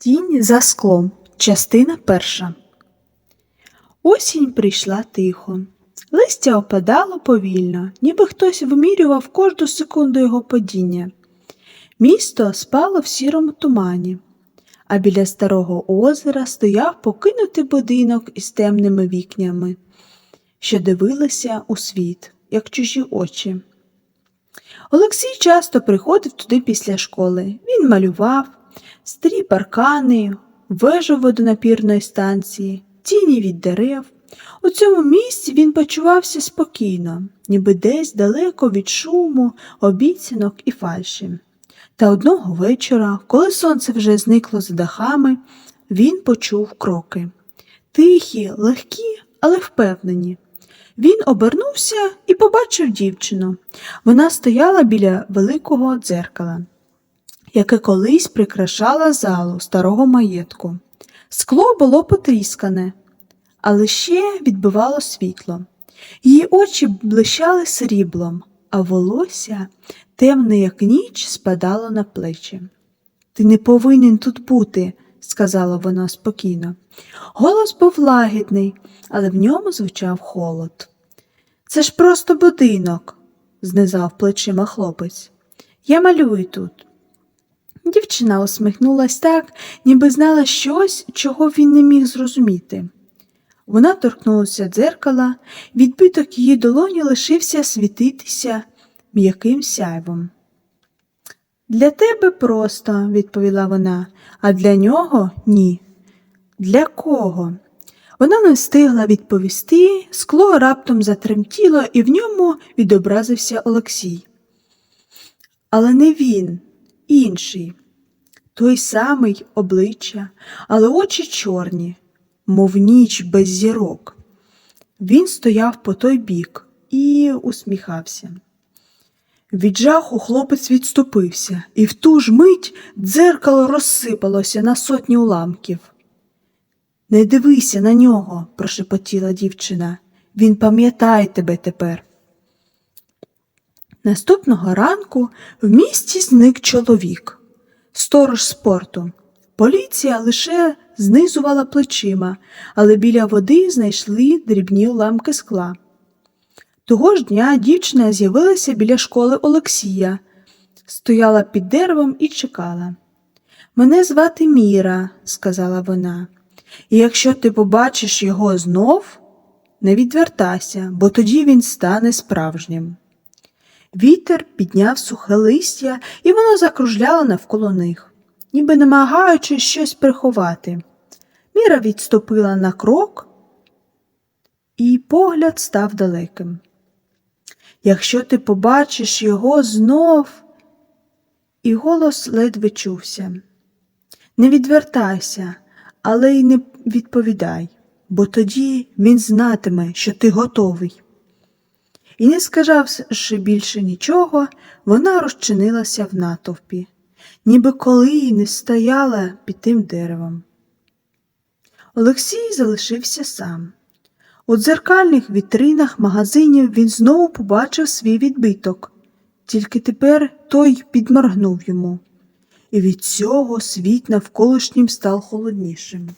Тінь за склом. Частина перша. Осінь прийшла тихо. Листя опадало повільно, ніби хтось вимірював кожну секунду його падіння. Місто спало в сірому тумані, а біля старого озера стояв покинутий будинок із темними вікнями, що дивилися у світ, як чужі очі. Олексій часто приходив туди після школи. Він малював, старі паркани, вежу водонапірної станції, тіні від дерев. У цьому місці він почувався спокійно, ніби десь далеко від шуму, обіцянок і фальші. Та одного вечора, коли сонце вже зникло за дахами, він почув кроки. Тихі, легкі, але впевнені. Він обернувся і побачив дівчину. Вона стояла біля великого дзеркала, яке колись прикрашало залу старого маєтку. Скло було потріскане, але ще відбивало світло. Її очі блищали сріблом, а волосся, темне, як ніч, спадало на плечі. Ти не повинен тут бути, сказала вона спокійно. Голос був лагідний, але в ньому звучав холод. Це ж просто будинок, знизав плечима хлопець. Я малюю тут. Дівчина усміхнулась так, ніби знала щось, чого він не міг зрозуміти. Вона торкнулася дзеркала, відбиток її долоні лишився світитися м'яким сяйвом. Для тебе просто, відповіла вона, а для нього ні. Для кого? Вона не встигла відповісти, скло раптом затремтіло, і в ньому відобразився Олексій. Але не він, інший, той самий обличчя, але очі чорні, мов ніч без зірок. Він стояв по той бік і усміхався. Від жаху хлопець відступився, і в ту ж мить дзеркало розсипалося на сотні уламків. Не дивися на нього, прошепотіла дівчина. Він пам'ятає тебе тепер. Наступного ранку в місті зник чоловік, сторож спорту. Поліція лише знизувала плечима, але біля води знайшли дрібні уламки скла. Того ж дня дівчина з'явилася біля школи Олексія, стояла під деревом і чекала. Мене звати Міра, сказала вона, і якщо ти побачиш його знов, не відвертайся, бо тоді він стане справжнім. Вітер підняв сухе листя, і воно закружляло навколо них, ніби намагаючись щось приховати. Міра відступила на крок, і погляд став далеким. Якщо ти побачиш його знов, і голос ледве чувся. Не відвертайся, але й не відповідай, бо тоді він знатиме, що ти готовий. І, не сказавши більше нічого, вона розчинилася в натовпі, ніби коли й не стояла під тим деревом. Олексій залишився сам. У дзеркальних вітринах магазинів він знову побачив свій відбиток, тільки тепер той підморгнув йому, і від цього світ навколишнім став холоднішим.